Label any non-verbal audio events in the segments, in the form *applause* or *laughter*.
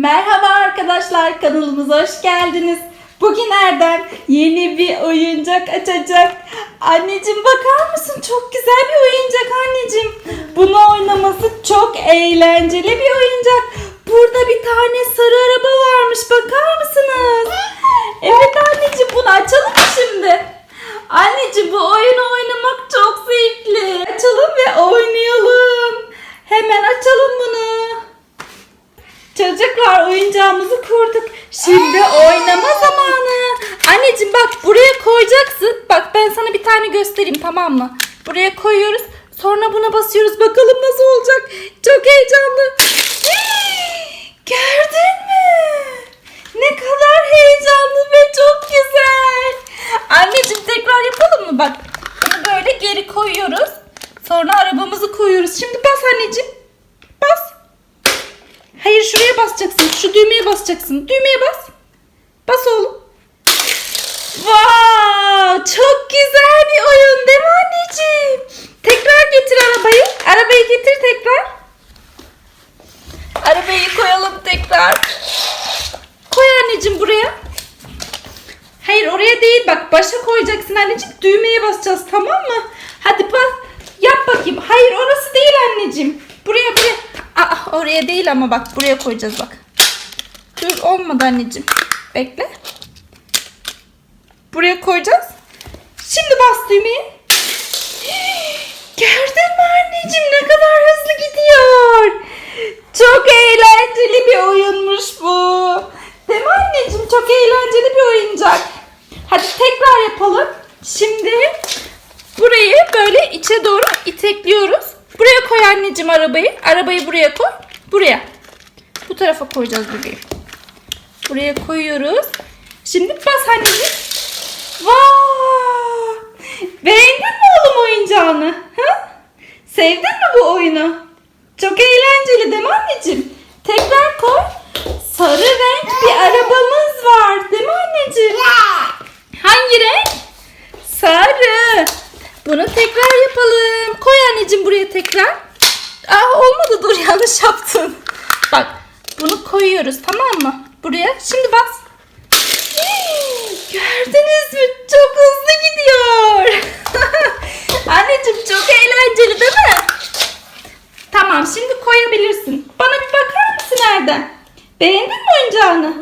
Merhaba arkadaşlar kanalımıza hoş geldiniz. Bugün Erdem yeni bir oyuncak açacak. Anneciğim bakar mısın? Çok güzel bir oyuncak anneciğim. Bunu oynaması çok eğlenceli bir oyuncak. Burada bir tane sarı araba varmış. Bakar mısınız? Evet anneciğim bunu açalım mı şimdi? Anneciğim bu oyunu oynamak çok zevkli. Açalım ve oynayalım. Hemen açalım bunu. Çocuklar oyuncağımızı kurduk. Şimdi oynama zamanı. Anneciğim bak buraya koyacaksın. Bak ben sana bir tane göstereyim tamam mı? Buraya koyuyoruz. Sonra buna basıyoruz. Bakalım nasıl olacak. Çok heyecanlı. Gördün mü? Ne kadar heyecanlı ve çok güzel. Anneciğim tekrar yapalım mı? Bak bunu böyle geri koyuyoruz. Sonra arabamızı koyuyoruz. Şimdi bas anneciğim. Hayır şuraya basacaksın. Şu düğmeye basacaksın. Düğmeye bas. Bas oğlum. Wow, çok güzel bir oyun değil mi anneciğim? Tekrar getir arabayı. Arabayı getir tekrar. Arabayı koyalım tekrar. Koy anneciğim buraya. Hayır oraya değil bak başa koyacaksın anneciğim. Düğmeye basacağız tamam mı? Hadi bas. Yap bakayım. Hayır orası değil anneciğim. Buraya buraya. Oraya değil ama bak buraya koyacağız bak. Dur olmadı anneciğim. Bekle. Buraya koyacağız. Şimdi bas düğmeye. Gördün mü anneciğim ne kadar hızlı gidiyor. Çok eğlenceli bir oyunmuş bu. Değil mi anneciğim? Çok eğlenceli bir oyuncak. Hadi tekrar yapalım. Şimdi burayı böyle içe doğru itekliyoruz. Buraya koy anneciğim arabayı. Arabayı buraya koy. Buraya. Bu tarafa koyacağız bebeğim. Buraya koyuyoruz. Şimdi bas anneciğim. Vay! Beğendin mi oğlum oyuncağını? Ha? Sevdin mi bu oyunu? Çok eğlenceli değil mi anneciğim? Tekrar koy. Sarı renk bir arabamız var değil mi anneciğim? Hangi renk? Sarı. Bunu tekrar yapalım. Koy anneciğim buraya tekrar. Aa olmadı dur yanlış yaptın. Bak bunu koyuyoruz tamam mı? Buraya. Şimdi bas. Gördünüz mü? Çok hızlı gidiyor. *laughs* Anneciğim çok eğlenceli değil mi? Tamam şimdi koyabilirsin. Bana bir bakar mısın Erdem? Beğendin mi oyuncağını?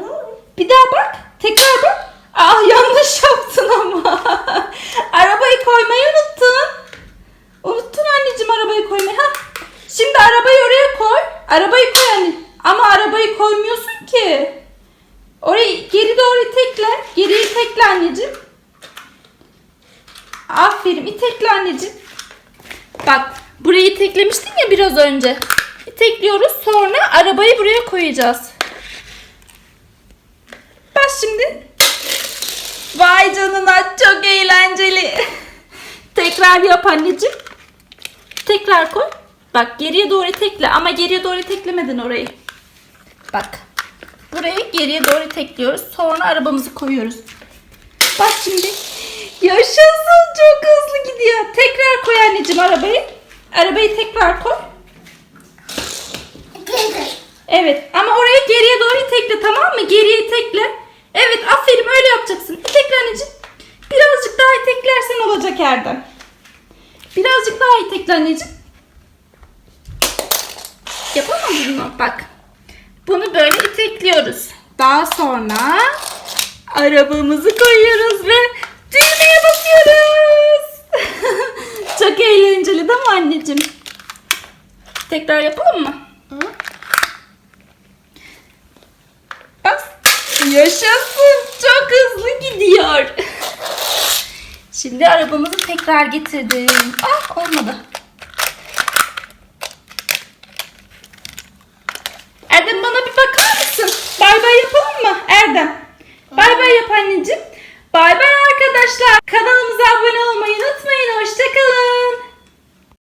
Bir daha bak. Tekrar bak. Ah *laughs* yanlış yaptın ama. *laughs* arabayı koymayı unuttun. Unuttun anneciğim arabayı koymayı. Ha. Şimdi arabayı oraya koy. Arabayı koy anne. Ama arabayı koymuyorsun ki. Orayı geri doğru itekle. Geri itekle anneciğim. Aferin itekle anneciğim. Bak burayı iteklemiştin ya biraz önce. İtekliyoruz sonra arabayı buraya koyacağız. Bas şimdi. Vay canına çok eğlenceli. *laughs* Tekrar yap anneciğim. Tekrar koy. Bak geriye doğru tekle ama geriye doğru teklemedin orayı. Bak. Burayı geriye doğru tekliyoruz. Sonra arabamızı koyuyoruz. Bak şimdi. Yaşasın çok hızlı gidiyor. Tekrar koy anneciğim arabayı. Arabayı tekrar koy. Evet ama oraya geriye doğru itekle tamam mı? Geriye itekle. Evet aferin öyle yapacaksın. İtekle anneciğim. Birazcık daha iteklersen olacak Erdem. Birazcık daha itekle anneciğim. Yapamadın mı? Bak. Bunu böyle itekliyoruz. Daha sonra arabamızı koyuyoruz ve düğmeye basıyoruz. *laughs* Çok eğlenceli değil mi anneciğim? Tekrar yapalım mı? Bas. Yaşasın. Çok hızlı gidiyor. Şimdi arabamızı tekrar getirdim. Ah olmadı. Erdem bana bir bakar mısın? Bay bay yapar